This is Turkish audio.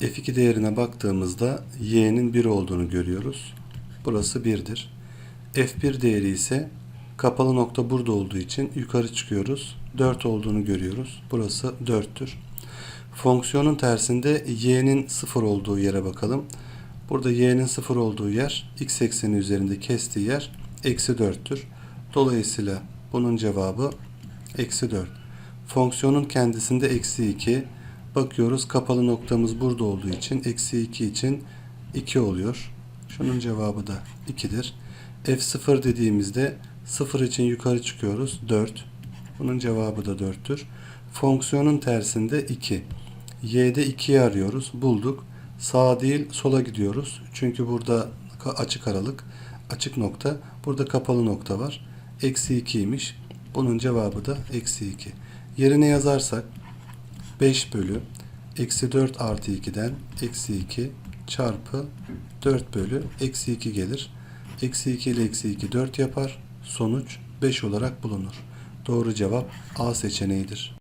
F2 değerine baktığımızda y'nin 1 olduğunu görüyoruz. Burası 1'dir. F1 değeri ise kapalı nokta burada olduğu için yukarı çıkıyoruz. 4 olduğunu görüyoruz. Burası 4'tür. Fonksiyonun tersinde y'nin 0 olduğu yere bakalım. Burada y'nin 0 olduğu yer x ekseni üzerinde kestiği yer eksi 4'tür. Dolayısıyla bunun cevabı eksi 4. Fonksiyonun kendisinde eksi 2. Bakıyoruz kapalı noktamız burada olduğu için eksi 2 için 2 oluyor. Şunun cevabı da 2'dir. F0 dediğimizde 0 için yukarı çıkıyoruz 4. Bunun cevabı da 4'tür. Fonksiyonun tersinde 2. Y'de 2'yi arıyoruz. Bulduk. Sağa değil sola gidiyoruz. Çünkü burada açık aralık, açık nokta. Burada kapalı nokta var. Eksi 2'ymiş. Bunun cevabı da eksi 2. Yerine yazarsak 5 bölü eksi 4 artı 2'den eksi 2 çarpı 4 bölü eksi 2 gelir. Eksi 2 ile eksi 2 4 yapar. Sonuç 5 olarak bulunur. Doğru cevap A seçeneğidir.